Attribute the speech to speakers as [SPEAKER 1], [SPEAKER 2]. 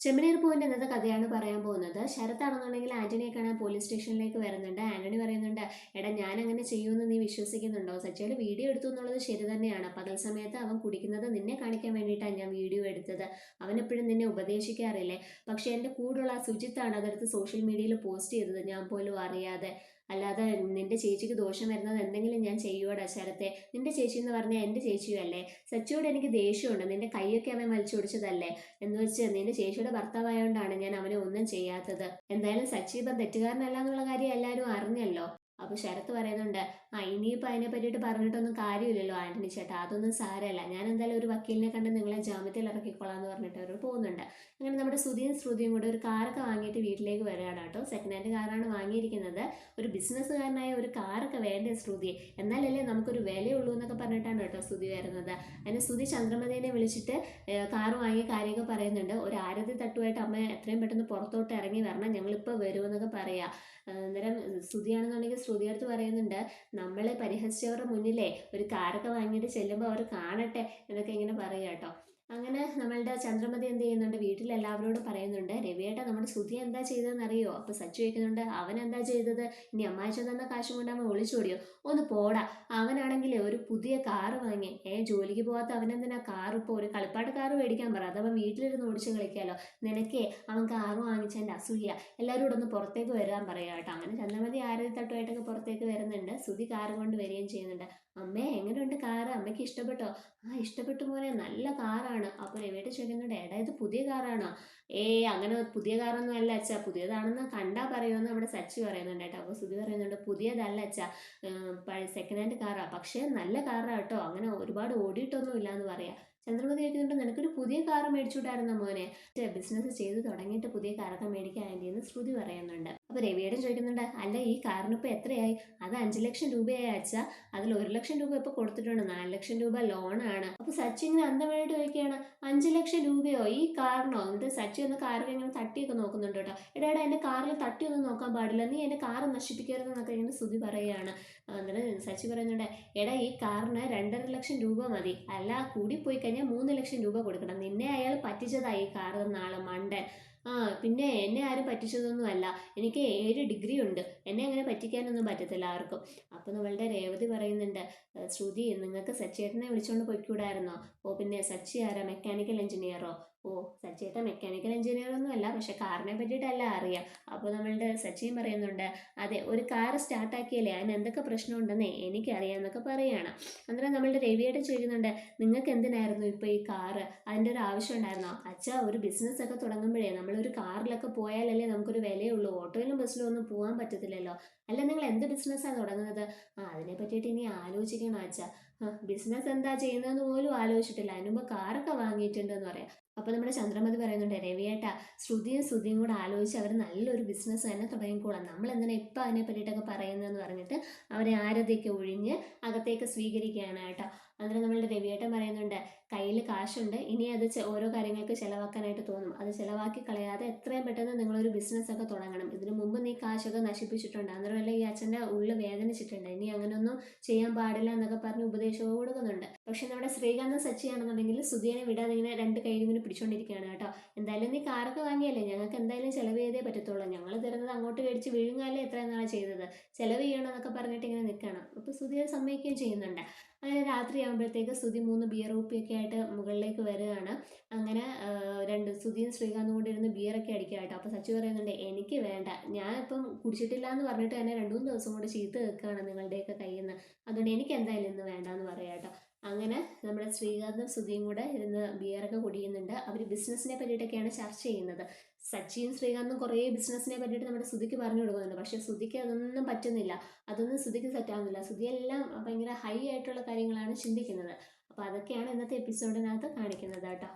[SPEAKER 1] ചെമ്മനീർ പൂവിന്റെ ഇന്നത്തെ കഥയാണ് പറയാൻ പോകുന്നത്. ശരത്താണെന്നുണ്ടെങ്കിൽ ആന്റണിയെ കാണാൻ പോലീസ് സ്റ്റേഷനിലേക്ക് വരുന്നുണ്ട്. ആന്റണി പറയുന്നുണ്ട് എടാ ഞാൻ അങ്ങനെ ചെയ്യുമെന്ന് നീ വിശ്വസിക്കുന്നുണ്ടോ? സച്ചയുടെ വീഡിയോ എടുത്തു എന്നുള്ളത് ശരി തന്നെയാണ്. പകൽ സമയത്ത് അവൻ കുടിക്കുന്നത് നിന്നെ കാണിക്കാൻ വേണ്ടിയിട്ടാണ് ഞാൻ വീഡിയോ എടുത്തത്. അവൻ എപ്പോഴും നിന്നെ ഉപദേശിക്കാറില്ലേ? പക്ഷേ എന്റെ കൂടെയുള്ള ആ സുജിത്താണ് അതെടുത്ത് സോഷ്യൽ മീഡിയയിൽ പോസ്റ്റ് ചെയ്തത്. ഞാൻ പോലും അറിയാതെ. അല്ലാതെ നിന്റെ ചേച്ചിക്ക് ദോഷം വരുന്നത് എന്തെങ്കിലും ഞാൻ ചെയ്യുവോടാ ശരത്തെ? നിന്റെ ചേച്ചി എന്ന് പറഞ്ഞാൽ എന്റെ ചേച്ചിയല്ലേ സച്ചിയോട് എനിക്ക് ദേഷ്യമുണ്ട്. നിന്റെ കൈയൊക്കെ അവൻ വലിച്ചൊടിച്ചതല്ലേ എന്ന് വെച്ച് നിന്റെ ചേച്ചിയുടെ ഭർത്താവായോണ്ടാണ് ഞാൻ അവനെ ഒന്നും ചെയ്യാത്തത്. എന്തായാലും സച്ചി ഇപ്പം തെറ്റുകാരനല്ല എന്നുള്ള കാര്യം എല്ലാവരും അറിഞ്ഞല്ലോ. അപ്പൊ ശരത്ത് പറയുന്നുണ്ട് ആ ഇനിയിപ്പോൾ അതിനെ പറ്റിയിട്ട് പറഞ്ഞിട്ടൊന്നും കാര്യമില്ലല്ലോ ആന്റണി ചേട്ടാ അതൊന്നും സാരമല്ല. ഞാൻ എന്തായാലും ഒരു വക്കീലിനെ കണ്ട് നിങ്ങളെ ജാമ്യത്തിൽ ഇറക്കിക്കൊള്ളാന്ന് പറഞ്ഞിട്ട് അവർ പോകുന്നുണ്ട്. അങ്ങനെ നമ്മുടെ ശ്രുതിയും ശ്രുതിയും കൂടെ ഒരു കാറൊക്കെ വാങ്ങിയിട്ട് വീട്ടിലേക്ക് വരികയാണ് കേട്ടോ. സെക്കൻഡ് ഹാൻഡ് കാറാണ് വാങ്ങിയിരിക്കുന്നത്. ഒരു ബിസിനസ്സുകാരനായ ഒരു കാറൊക്കെ വേണ്ടേ ശ്രുതി? എന്നാലല്ലേ നമുക്കൊരു വിലയുള്ളൂ എന്നൊക്കെ പറഞ്ഞിട്ടാണ് കേട്ടോ ശ്രുതി വരുന്നത്. അതിന് ശ്രുതി ചന്ദ്രമതിനെ വിളിച്ചിട്ട് കാർ വാങ്ങിയ കാര്യമൊക്കെ പറയുന്നുണ്ട്. ഒരു ആരതി തട്ടുമായിട്ട് അമ്മ എത്രയും പെട്ടെന്ന് പുറത്തോട്ട് ഇറങ്ങി വരണം ഞങ്ങളിപ്പോൾ വരുമെന്നൊക്കെ പറയാം. അന്നേരം ശ്രുതിയാണെന്നുണ്ടെങ്കിൽ ശ്രുതി അടുത്ത് പറയുന്നുണ്ട് നമ്മളെ പരിഹസിച്ചവരുടെ മുന്നിലേ ഒരു കാറൊക്കെ വാങ്ങിയിട്ട് ചെല്ലുമ്പോൾ അവർ കാണട്ടെ എന്നൊക്കെ ഇങ്ങനെ പറയുക കേട്ടോ. അങ്ങനെ നമ്മളുടെ ചന്ദ്രമതി എന്ത് ചെയ്യുന്നുണ്ട്? വീട്ടിൽ എല്ലാവരോടും പറയുന്നുണ്ട് രവിയേട്ട നമ്മുടെ സുധി എന്താ ചെയ്തതെന്ന് അറിയോ അപ്പോൾ സച്ചു ചോദിക്കുന്നുണ്ട് അവൻ എന്താ ചെയ്തത്? ഇനി അമ്മായിച്ച തന്ന കാശും കൊണ്ട് അവൻ ഒളിച്ചോടിയോ ഒന്ന് പോടാ. അവനാണെങ്കിൽ ഒരു പുതിയ കാറ് വാങ്ങി. ഏ ജോലിക്ക് പോകാത്ത അവനെന്തിനാ കാർ ഇപ്പോൾ ഒരു കളിപ്പാട്ട് കാറ് മേടിക്കാൻ പറ? അതവൻ വീട്ടിലിരുന്ന് ഓടിച്ച് കളിക്കാമല്ലോ നിനക്കേ അവൻ കാറ് വാങ്ങിച്ചതിന്റെ അസൂയ. എല്ലാവരും കൂടെ ഒന്ന് പുറത്തേക്ക് വരാൻ പറയാം കേട്ടോ. അങ്ങനെ ചന്ദ്രമതി ആരതി തട്ടുമായിട്ടൊക്കെ പുറത്തേക്ക് വരുന്നുണ്ട്. സുധി കാറ് കൊണ്ട് വരികയും ചെയ്യുന്നുണ്ട്. അമ്മേ എങ്ങനെയുണ്ട് കാറ്? അമ്മയ്ക്ക് ഇഷ്ടപ്പെട്ടോ? ആ ഇഷ്ടപ്പെട്ടു പോലെ നല്ല കാറാണ്. അപ്പോൾ രവിയുടെ ചോദിക്കുന്നുണ്ട് ഏടാ ഇത് പുതിയ കാറാണോ? ഏ അങ്ങനെ പുതിയ കാറൊന്നും അല്ല അച്ഛാ. പുതിയതാണെന്ന് കണ്ടാ പറയുമെന്ന് നമ്മുടെ സച്ചി പറയുന്നുണ്ട് കേട്ടോ. അപ്പോൾ സുധി പറയുന്നുണ്ട് പുതിയതല്ല അച്ഛാ. സെക്കൻഡ് ഹാൻഡ് കാറാ. പക്ഷേ നല്ല കാറാണ് കേട്ടോ. അങ്ങനെ ഒരുപാട് ഓടിയിട്ടൊന്നും ഇല്ല എന്ന് പറയാം. ചന്ദ്രമതി ചോദിക്കുന്നുണ്ട് നിനക്കൊരു പുതിയ കാർ മേടിച്ചുവിട്ടായിരുന്നോ മോനെ? ബിസിനസ് ചെയ്ത് തുടങ്ങിയിട്ട് പുതിയ കാറൊക്കെ മേടിക്കാൻ എന്ന് ശ്രുതി പറയുന്നുണ്ട്. അപ്പോൾ രവിയേടൻ ചോദിക്കുന്നുണ്ട് അല്ല ഈ കാറിന് ഇപ്പോൾ എത്രയായി? അത് അഞ്ച് ലക്ഷം രൂപയായി അച്ഛാ. അതിൽ ഒരു ലക്ഷം രൂപ ഇപ്പോൾ കൊടുത്തിട്ടുണ്ട്. നാല് ലക്ഷം രൂപ ലോണാണ്. അപ്പോൾ സച്ചി ഇങ്ങനെ അന്തമായിട്ട് ചോദിക്കുകയാണ് അഞ്ച് ലക്ഷം രൂപയോ? ഈ കാറിനോ? എന്നിട്ട് സച്ചി ഒന്ന് കാറിൽ ഇങ്ങനെ തട്ടിയൊക്കെ നോക്കുന്നുണ്ട് കേട്ടോ. എടാ എടാ എന്റെ കാറിൽ തട്ടിയൊന്നും നോക്കാൻ പാടില്ല. നീ എന്റെ കാറ് നശിപ്പിക്കരുതെന്നൊക്കെ ഇങ്ങനെ സ്തുതി പറയുകയാണ്. എന്നിട്ട് സച്ചി പറയുന്നുണ്ട് എടാ ഈ കാറിന് രണ്ടര ലക്ഷം രൂപ മതി. അല്ല കൂടി പോയി കഴിഞ്ഞാൽ മൂന്ന് ലക്ഷം രൂപ കൊടുക്കണം. നിന്നെ അയാൾ പറ്റിച്ചതായി കാറ് നാളെ മണ്ടൻ. ആ പിന്നെ എന്നെ ആരും പറ്റിച്ചതൊന്നുമല്ല എനിക്ക് ഏഴ് ഡിഗ്രി ഉണ്ട്. എന്നെ അങ്ങനെ പറ്റിക്കാനൊന്നും പറ്റത്തില്ല ആർക്കും. അപ്പോൾ നമ്മളുടെ രേവതി പറയുന്നുണ്ട് ശ്രുതി നിങ്ങൾക്ക് സച്ചേട്ടനെ വിളിച്ചുകൊണ്ട് പോയിക്കൂടായിരുന്നോ? ഓ പിന്നെ സച്ചി ആരാ? മെക്കാനിക്കൽ എഞ്ചിനീയറോ ഓ സച്ചിയേട്ട മെക്കാനിക്കൽ എഞ്ചിനീയർ ഒന്നും അല്ല പക്ഷെ കാറിനെ പറ്റിയിട്ടല്ല അറിയാം. അപ്പോൾ നമ്മളുടെ സച്ചിൻ പറയുന്നുണ്ട് അതെ ഒരു കാർ സ്റ്റാർട്ടാക്കിയല്ലേ അതിന് എന്തൊക്കെ പ്രശ്നമുണ്ടെന്നേ എനിക്കറിയാമെന്നൊക്കെ പറയുകയാണ് അന്നേരം നമ്മളുടെ രവിയേട്ടൻ ചോദിക്കുന്നുണ്ട് നിങ്ങൾക്ക് എന്തിനായിരുന്നു ഇപ്പോൾ ഈ കാറ് അതിന്റെ ഒരു ആവശ്യം ഉണ്ടായിരുന്നോ? അച്ഛാ ഒരു ബിസിനസ് ഒക്കെ തുടങ്ങുമ്പോഴേ നമ്മളൊരു കാറിലൊക്കെ പോയാലല്ലേ നമുക്കൊരു വിലയുള്ളൂ. ഓട്ടോയിലും ബസ്സിലും ഒന്നും പോകാൻ പറ്റത്തില്ലല്ലോ. അല്ല നിങ്ങൾ എന്ത് ബിസിനസ്സാണ് തുടങ്ങുന്നത്? ആ അതിനെ പറ്റിയിട്ട് ഇനി ആലോചിക്കണം അച്ഛാ. ബിസിനസ് എന്താ ചെയ്യുന്നതെന്ന് പോലും ആലോചിച്ചിട്ടില്ല. അതിന് മുമ്പ് കാറൊക്കെ വാങ്ങിയിട്ടുണ്ടെന്ന് പറയാം. അപ്പോൾ നമ്മുടെ ചന്ദ്രമതി പറയുന്നുണ്ട് രവിയേട്ട ശ്രുതിയും ശ്രുതിയും കൂടെ ആലോചിച്ച് അവർ നല്ലൊരു ബിസിനസ് തന്നെ തുടങ്ങിക്കോളാം. നമ്മൾ എന്തിനാ ഇപ്പം അതിനെ പറ്റിയിട്ടൊക്കെ പറയുന്നതെന്ന് പറഞ്ഞിട്ട് അവരെ ആരതിയൊക്കെ ഒഴിഞ്ഞ് അകത്തേക്ക് സ്വീകരിക്കുകയാണ് കേട്ടോ. അന്നേരം നമ്മളുടെ രവിയേട്ടൻ പറയുന്നുണ്ട് കയ്യിൽ കാശുണ്ട് ഇനി അത് ഓരോ കാര്യങ്ങൾക്ക് ചിലവാക്കാനായിട്ട് തോന്നും. അത് ചിലവാക്കി കളയാതെ എത്രയും പെട്ടെന്ന് നിങ്ങളൊരു ബിസിനസ് ഒക്കെ തുടങ്ങണം. ഇതിനു മുമ്പ് നീ കാശൊക്കെ നശിപ്പിച്ചിട്ടുണ്ട്. അന്നേരമല്ല ഈ അച്ഛന്റെ ഉള്ളിൽ വേദനിച്ചിട്ടുണ്ട്. ഇനി അങ്ങനെയൊന്നും ചെയ്യാൻ പാടില്ല എന്നൊക്കെ പറഞ്ഞ് ഉപദേശവും കൊടുക്കുന്നുണ്ട്. പക്ഷെ നമ്മുടെ ശ്രീകാന്ത് സച്ചിയാണെന്നുണ്ടെങ്കിൽ സുധിയനെ വിടാതെ ഇങ്ങനെ രണ്ട് കയ്യിൽ ഇങ്ങനെ പിടിച്ചോണ്ടിരിക്കുകയാണ് കേട്ടോ. എന്തായാലും നീ കാറൊക്കെ വാങ്ങിയല്ലേ? ഞങ്ങൾക്ക് എന്തായാലും ചിലവ് ചെയ്തേ പറ്റത്തുള്ളൂ. ഞങ്ങൾ തരുന്നത് അങ്ങോട്ട് മേടിച്ച് വിഴുങ്ങാലേ എത്ര നാളെ ചെയ്തത്. ചിലവ് ചെയ്യണമെന്നൊക്കെ പറഞ്ഞിട്ട് ഇങ്ങനെ നിൽക്കണം അപ്പോൾ സുധിയെ സമ്മതിക്കുകയും ചെയ്യുന്നുണ്ട്. അങ്ങനെ രാത്രിയാകുമ്പോഴത്തേക്ക് സുധി മൂന്ന് ബിയർ കുപ്പിയൊക്കെ ആയിട്ട് മുകളിലേക്ക് വരികയാണ്. അങ്ങനെ രണ്ട് സുധിയും ശ്രീകാന്തും കൂടി ഇരുന്ന് ബിയറൊക്കെ അടിക്കുക കേട്ടോ. അപ്പോൾ സച്ചു പറയുന്നുണ്ട് എനിക്ക് വേണ്ട. ഞാൻ ഇപ്പം കുടിച്ചിട്ടില്ല എന്ന് പറഞ്ഞിട്ട് തന്നെ രണ്ടു മൂന്ന് ദിവസം കൊണ്ട് ചീത്ത വെക്കുകയാണ് നിങ്ങളുടെയൊക്കെ കയ്യിൽ നിന്ന്. അതുകൊണ്ട് എനിക്ക് എന്തായാലും ഇന്ന് വേണ്ട എന്ന് പറയാം കേട്ടോ. അങ്ങനെ നമ്മുടെ ശ്രീകാന്തും സുധിയും കൂടെ ഇരുന്ന് ബിയറൊക്കെ കുടിയുന്നുണ്ട് അവർ ബിസിനസ്സിനെ പറ്റിയിട്ടൊക്കെയാണ് ചർച്ച ചെയ്യുന്നത്. സച്ചിയും ശ്രീകാന്തും കുറേ ബിസിനസ്സിനെ പറ്റിയിട്ട് നമ്മുടെ സുധിക്ക് പറഞ്ഞു കൊടുക്കുന്നുണ്ട്. പക്ഷേ സുധിക്ക് അതൊന്നും പറ്റുന്നില്ല. അതൊന്നും സുധിക്ക് സെറ്റാകുന്നില്ല സുധി എല്ലാം ഭയങ്കര ഹൈ ആയിട്ടുള്ള കാര്യങ്ങളാണ് ചിന്തിക്കുന്നത്. അപ്പോൾ അതൊക്കെയാണ് ഇന്നത്തെ എപ്പിസോഡിനകത്ത് കാണിക്കുന്നത് കേട്ടോ.